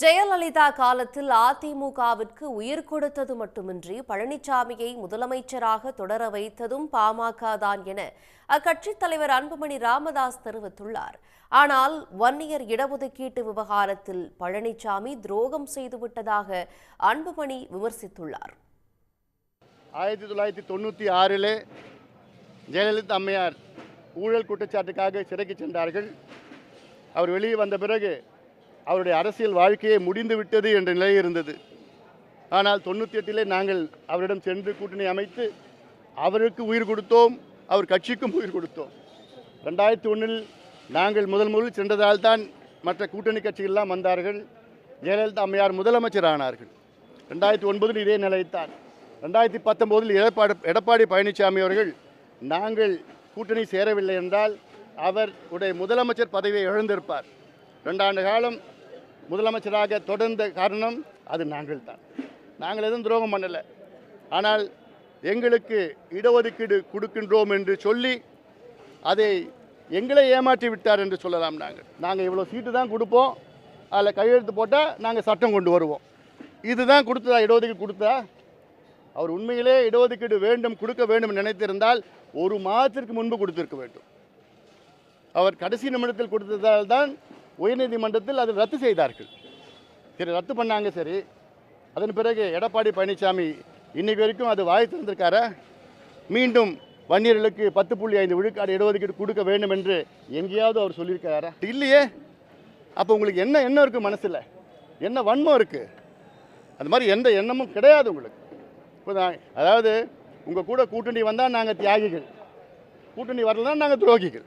ஜெயலலிதா காலத்தில் அதிமுகவிற்கு உயிர் கொடுத்தது மட்டுமின்றி பழனிசாமியை முதலமைச்சராக தொடர வைத்ததும் பாமக தான் என அக்கட்சித் தலைவர் அன்புமணி ராமதாஸ் தெரிவித்துள்ளார். ஆனால் வன்னியர் இடஒதுக்கீட்டு விவகாரத்தில் பழனிசாமி துரோகம் செய்துவிட்டதாக அன்புமணி விமர்சித்துள்ளார். ஆயிரத்தி தொள்ளாயிரத்தி தொண்ணூற்றி ஆறிலே ஜெயலலிதா அம்மையார் ஊழல் குற்றச்சாட்டுக்காக சிறைக்கு சென்றார்கள். அவர் வெளியே வந்த பிறகு அவருடைய அரசியல் வாழ்க்கையே முடிந்து விட்டது என்ற நிலை இருந்தது. ஆனால் தொண்ணூற்றி எட்டிலே நாங்கள் அவரிடம் சென்று கூட்டணி அமைத்து அவருக்கு உயிர் கொடுத்தோம் அவர் கட்சிக்கும் உயிர் கொடுத்தோம். ரெண்டாயிரத்தி ஒன்றில் நாங்கள் முதல் முதல் சென்றதால் தான் மற்ற கூட்டணி கட்சிகள்லாம் வந்தார்கள். ஜெயலலிதா அம்மையார் முதலமைச்சர் ஆனார்கள் ரெண்டாயிரத்தி ஒன்பதில் இதே நிலைத்தான் ரெண்டாயிரத்தி பத்தொம்போதில் எடப்பாடி எடப்பாடி பழனிசாமி அவர்கள் நாங்கள் கூட்டணி சேரவில்லை என்றால் அவர் உடைய முதலமைச்சர் பதவியை இழந்திருப்பார். ரெண்டாண்டு காலம் முதலமைச்சராக தொடர்ந்த காரணம் அது நாங்கள் தான். நாங்கள் எதுவும் துரோகம் பண்ணலை. ஆனால் எங்களுக்கு இடஒதுக்கீடு கொடுக்கின்றோம் என்று சொல்லி அதை எங்களை ஏமாற்றி விட்டார் என்று சொல்லலாம் நாங்கள். நாங்கள் இவ்வளோ சீட்டு தான் கொடுப்போம். அதில் கையெழுத்து போட்டால் நாங்கள் சட்டம் கொண்டு வருவோம். இதுதான் கொடுத்ததா? இடஒதுக்கீடு கொடுத்தா அவர் உண்மையிலே இடஒதுக்கீடு வேண்டும் கொடுக்க வேண்டும் என்று நினைத்திருந்தால் ஒரு மாதத்திற்கு முன்பு கொடுத்திருக்க வேண்டும். அவர் கடைசி நிமிடத்தில் கொடுத்ததால் தான் உயர்நீதிமன்றத்தில் அதை ரத்து செய்தார்கள். சரி ரத்து பண்ணாங்க சரி. அதன் பிறகு எடப்பாடி பழனிசாமி இன்னைக்கு வரைக்கும் அது வாய் திறந்திருக்காரா? மீண்டும் வன்னியர்களுக்கு பத்து புள்ளி ஐந்து விழுக்காடு இடஒதுக்கீடு கொடுக்க வேண்டும் என்று எங்கேயாவது அவர் சொல்லியிருக்காரா இல்லையே. அப்போ உங்களுக்கு என்ன எண்ணம் இருக்குது மனசில்? என்ன வன்மம் இருக்குது அது மாதிரி எந்த எண்ணமும் கிடையாது உங்களுக்கு. இப்போ அதாவது உங்கள் கூட கூட்டணி வந்தால் நாங்கள் தியாகிகள். கூட்டணி வரலன்னா நாங்கள் துரோகிகள்.